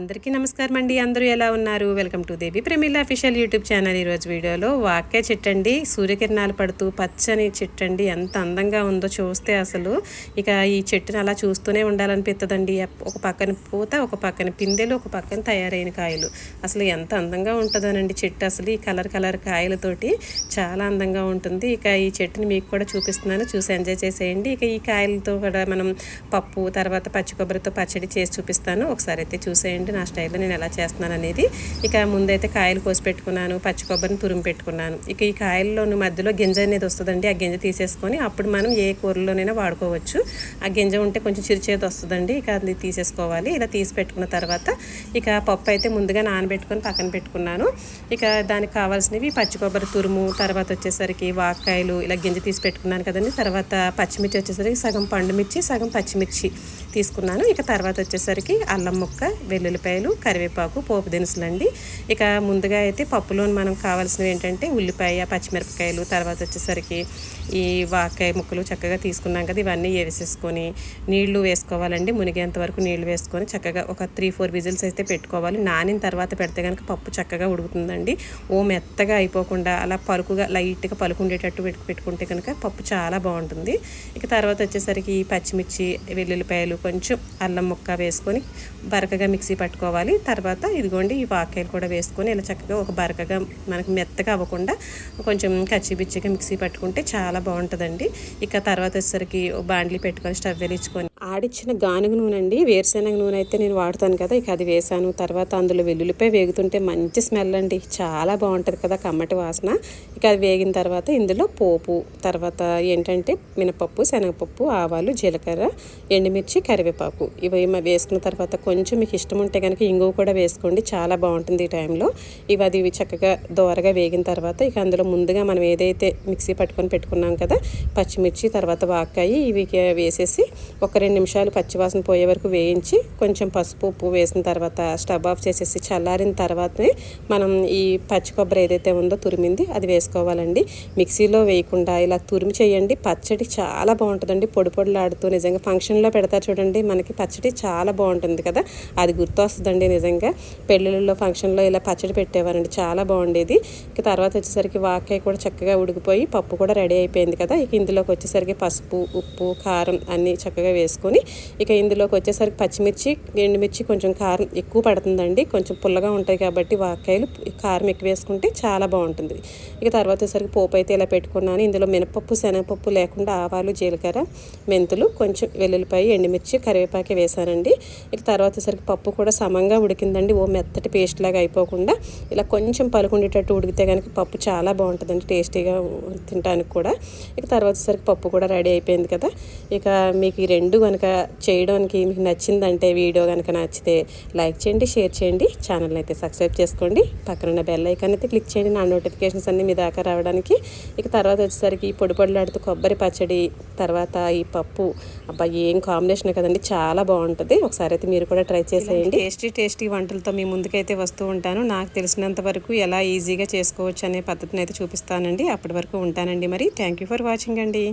అందరికీ నమస్కారం అండి. అందరూ ఎలా ఉన్నారు? Welcome to Devi Pramila official YouTube channel ఈరోజు వీడియోలో వాక్య చెట్టండి సూర్యకిరణాలు పడుతూ పచ్చని చెట్టండి ఎంత అందంగా ఉందో చూస్తే అసలు ఇక ఈ చెట్టుని అలా చూస్తూనే ఉండాలనిపిస్తుందండి ఒక పక్కన పూత ఒక పక్కన పిందెలు ఒక పక్కన తయారైన కాయలు. అసలు ఎంత అందంగా ఉంటుందోనండి చెట్టు అసలు ఈ కలర్ కలర్ కాయలతోటి చాలా అందంగా ఉంటుంది. ఇక ఈ చెట్టుని మీకు కూడా చూపిస్తున్నాను. చూసి ఎంజాయ్ చేసేయండి. ఇక ఈ కాయలతో కూడా మనం పప్పు తర్వాత పచ్చి కొబ్బరితో పచ్చడి చేసి చూపిస్తాను. ఒకసారి అయితే చూసేయండి. నా స్టైల్లో నేను ఎలా చేస్తున్నాను అనేది. ఇక ముందైతే కాయలు కోసి పెట్టుకున్నాను పచ్చి కొబ్బరిని తురుము పెట్టుకున్నాను. ఇక ఈ కాయల్లోని మధ్యలో గింజ అనేది వస్తుందండి. ఆ గింజ తీసేసుకొని అప్పుడు మనం ఏ కూరలోనైనా వాడుకోవచ్చు. ఆ గింజ ఉంటే కొంచెం చిరుచేది వస్తుందండి. ఇక అది తీసేసుకోవాలి. ఇలా తీసి పెట్టుకున్న తర్వాత ఇక పప్పు అయితే ముందుగా నానబెట్టుకొని పక్కన పెట్టుకున్నాను. ఇక దానికి కావాల్సినవి పచ్చి కొబ్బరి తురుము తర్వాత వచ్చేసరికి వాక్కాయలు ఇలా గింజ తీసి పెట్టుకున్నాను కదండి. తర్వాత పచ్చిమిర్చి వచ్చేసరికి సగం పండు మిర్చి సగం పచ్చిమిర్చి తీసుకున్నాను. ఇక తర్వాత వచ్చేసరికి అల్లం ముక్క వెల్లుల్లి వెల్లుల్లిపాయలు కరివేపాకు పోపు దినుసులు అండి. ఇక ముందుగా అయితే పప్పులో మనం కావాల్సినవి ఏంటంటే ఉల్లిపాయ పచ్చిమిరపకాయలు తర్వాత వచ్చేసరికి ఈ వాకాయ ముక్కలు చక్కగా తీసుకున్నాం కదా ఇవన్నీ వేసేసుకొని నీళ్ళు వేసుకోవాలండి. మునిగేంత వరకు నీళ్ళు వేసుకొని చక్కగా ఒక త్రీ ఫోర్ విజిల్స్ అయితే పెట్టుకోవాలి. నానిన తర్వాత పెడితే కనుక పప్పు చక్కగా ఉడుకుతుందండి. ఓ మెత్తగా అయిపోకుండా అలా పలుకుగా లైట్గా పలుకుండేటట్టు పెట్టుకుంటే కనుక పప్పు చాలా బాగుంటుంది. ఇక తర్వాత వచ్చేసరికి ఈ పచ్చిమిర్చి వెల్లుల్లిపాయలు కొంచెం అల్లం ముక్క వేసుకొని బరకగా మిక్సీ పట్టుకోవాలి. తర్వాత ఇదిగోండి ఈ వాకాయలు కూడా వేసుకొని ఇలా చక్కగా ఒక బరకగా మనకి మెత్తగా అవ్వకుండా కొంచెం కచ్చిబిచ్చిగా మిక్సీ పట్టుకుంటే చాలా బాగుంటుందండి. ఇక తర్వాత వచ్చేసరికి బాండ్లీ పెట్టుకొని స్టవ్ వెలిగించుకొని ఆడిచ్చిన గానుగ నూనె అండి వేరుశెనగ నూనె అయితే నేను వాడుతాను కదా ఇక అది వేసాను. తర్వాత అందులో వెల్లుల్లిపై వేగుతుంటే మంచి స్మెల్ అండి. చాలా బాగుంటుంది కదా కమ్మటి వాసన. ఇక అది వేగిన తర్వాత ఇందులో పోపు తర్వాత ఏంటంటే మినపప్పు శనగపప్పు ఆవాలు జీలకర్ర ఎండుమిర్చి కరివేపాకు. ఇవి వేసుకున్న తర్వాత కొంచెం మీకు ఇష్టం ఉంటే కనుక ఇంగువ కూడా వేసుకోండి. చాలా బాగుంటుంది ఈ టైంలో. ఇవి అది చక్కగా దోరగా వేగిన తర్వాత ఇక అందులో ముందుగా మనం ఏదైతే మిక్సీ పట్టుకొని పెట్టుకున్నాం కదా పచ్చిమిర్చి తర్వాత వాకాయి ఇవి వేసేసి ఒక రెండు నిమిషాలు పచ్చివాసన పోయే వరకు వేయించి కొంచెం పసుపు ఉప్పు వేసిన తర్వాత స్టవ్ ఆఫ్ చేసేసి చల్లారిన తర్వాతనే మనం ఈ పచ్చి కొబ్బరి ఏదైతే ఉందో తురిమింది అది వేసుకోవాలండి. మిక్సీలో వేయకుండా ఇలా తురిమి చేయండి. పచ్చడి చాలా బాగుంటుందండి. పొడి పొడిలాడుతూ నిజంగా ఫంక్షన్లో పెడతారు చూడండి మనకి పచ్చడి చాలా బాగుంటుంది కదా. అది గుర్తొస్తుందండి నిజంగా. పెళ్ళిళ్ళలో ఫంక్షన్లో ఇలా పచ్చడి పెట్టేవారండి. చాలా బాగుండేది. ఇక తర్వాత వచ్చేసరికి వాకాయ కూడా చక్కగా ఉడికిపోయి పప్పు కూడా రెడీ అయిపోయింది కదా. ఇక ఇందులోకి వచ్చేసరికి పసుపు ఉప్పు కారం అన్నీ చక్కగా వేసుకొని ఇక ఇందులోకి వచ్చేసరికి పచ్చిమిర్చి ఎండుమిర్చి కొంచెం కారం ఎక్కువ పడుతుందండి. కొంచెం పుల్లగా ఉంటాయి కాబట్టి వాకాయలు కారం ఎక్కువ వేసుకుంటే చాలా బాగుంటుంది. ఇక తర్వాత వచ్చేసరికి పోపు అయితే ఇలా పెట్టుకున్నాను. ఇందులో మినపప్పు శనగపప్పు లేకుండా ఆవాలు జీలకర్ర మెంతులు కొంచెం వెల్లుల్లిపాయ ఎండుమిర్చి కరివేపాకే వేసానండి ఇక తర్వాత వచ్చేసరికి పప్పు కూడా సమంగా ఉడికిందండి. ఓ మెత్తటి పేస్ట్ లాగా అయిపోకుండా ఇలా కొంచెం పలుకుండేటట్టు ఉడికితే కనుక పప్పు చాలా బాగుంటుందండి టేస్టీగా తినడానికి కూడా. ఇక తర్వాత వచ్చేసరికి పప్పు కూడా రెడీ అయిపోయింది కదా. ఇక మీకు ఈ రెండు కనుక చేయడానికి మీకు నచ్చిందంటే వీడియో కనుక నచ్చితే లైక్ చేయండి షేర్ చేయండి. ఛానల్ అయితే సబ్స్క్రైబ్ చేసుకోండి. పక్కన ఉన్న బెల్ ఐకాన్ అయితే క్లిక్ చేయండి. నా నోటిఫికేషన్స్ అన్నీ మీ దాకా రావడానికి. ఇక తర్వాత వచ్చేసరికి ఈ పొడి పొడిలాడుతూ కొబ్బరి పచ్చడి తర్వాత ఈ పప్పు. అబ్బా ఏం కాంబినేషన్ కదండి. చాలా బాగుంటుంది. ఒకసారి అయితే మీరు కూడా ట్రై చేసేయండి. టేస్టీ టేస్టీ వంటలతో మీ ముందుకైతే వస్తూ ఉంటాను. నాకు తెలిసినంత వరకు ఎలా ఈజీగా చేసుకోవచ్చు అనే పద్ధతిని అయితే చూపిస్తానండి. అప్పటి వరకు ఉంటానండి మరి. థ్యాంక్ యూ ఫర్ వాచింగ్ అండి.